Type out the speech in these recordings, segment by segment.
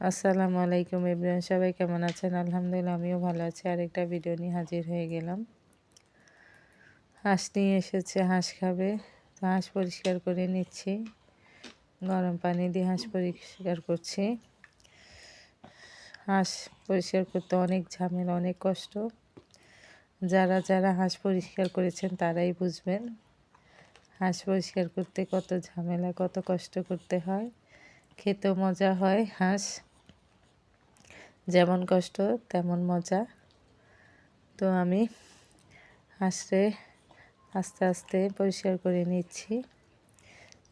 আসসালামু আলাইকুম ইব্রাহিম, সবাই কেমন আছেন? আলহামদুলিল্লাহ, আমিও ভালো আছি। আরেকটা ভিডিও নিয়ে হাজির হয়ে গেলাম। হাঁস নিয়ে এসেছে, হাঁস খাবে। তো হাঁস পরিষ্কার করে নিচ্ছি। গরম পানি দিয়ে হাঁস পরিষ্কার করছি। হাঁস পরিষ্কার করতে অনেক ঝামেলা, অনেক কষ্ট। যারা যারা হাঁস পরিষ্কার করেছেন, তারাই বুঝবেন হাঁস পরিষ্কার করতে কত ঝামেলা, কত কষ্ট করতে হয়। খেতেও মজা হয় হাঁস। যেমন কষ্ট, তেমন মজা। তো আমি হাঁসরে আস্তে আস্তে পরিষ্কার করে নিচ্ছি।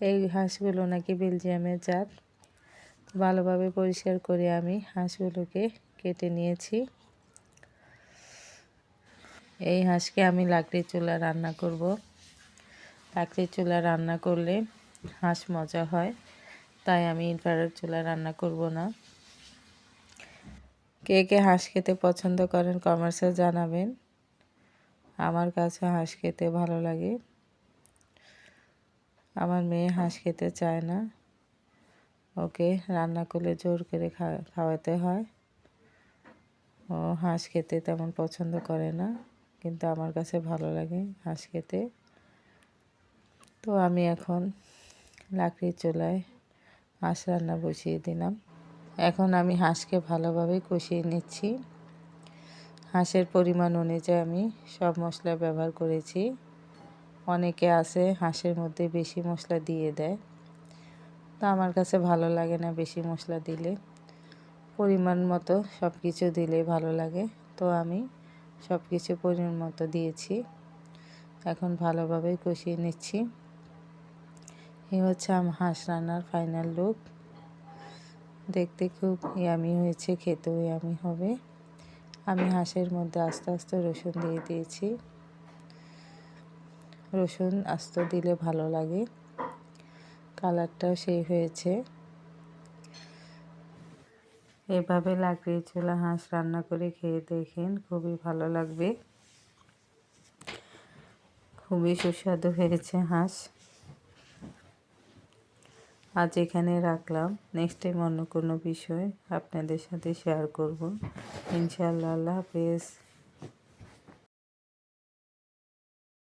এই হাঁসগুলো নাকি বেলজিয়ামের জাত। ভালোভাবে পরিষ্কার করে আমি হাঁসগুলোকে কেটে নিয়েছি। এই হাঁসকে আমি লাকড়ি চুলা রান্না করব। লাকড়ি চুলা রান্না করলে হাঁস মজা হয়, তাই আমি ইনফ্রারেড চুলা রান্না করব না। কে কে হাঁস খেতে পছন্দ করেন কমার্সে জানাবেন। আমার কাছে হাঁস খেতে ভালো লাগে। আমার মেয়ে হাঁস খেতে চায় না। ওকে রান্না করলে জোর করে খাওয়াতে হয়। ও হাঁস খেতে তেমন পছন্দ করে না, কিন্তু আমার কাছে ভালো লাগে হাঁস খেতে। তো আমি এখন লাকড়ির চুলায় হাঁস রান্না বসিয়ে দিলাম। এখন আমি হাঁসকে ভালোভাবে কষিয়ে নিচ্ছি। হাঁসের পরিমাণ অনুযায়ী আমি সব মশলা ব্যবহার করেছি। অনেকে আছে হাঁসের মধ্যে বেশি মশলা দিয়ে দেয়। তো আমার কাছে ভালো লাগে না বেশি মশলা দিলে। পরিমাণ মতো সব কিছু দিলে ভালো লাগে। তো আমি সব কিছু পরিমাণ মতো দিয়েছি। এখন ভালোভাবে কষিয়ে নিচ্ছি। এই হচ্ছে আমার হাঁস রান্নার ফাইনাল লুক দেখতে খুব ইয়ামি হয়েছে, খেতেও ইয়ামি হবে। আমি হাঁসের মধ্যে আস্তে আস্তে রসুন দিয়ে দিয়েছি। রসুন আস্ত দিলে ভালো লাগে। কালারটাও সেই হয়েছে। এভাবে লাকড়ির চুলা হাঁস রান্না করে খেয়ে দেখেন, খুবই ভালো লাগবে। খুবই সুস্বাদু হয়েছে হাঁস। আজ এখানে রাখলাম। নেক্সট টাইম অন্য কোনো বিষয় আপনাদের সাথে শেয়ার করব। ইনশাআল্লাহ, আল্লাহ হাফেজ।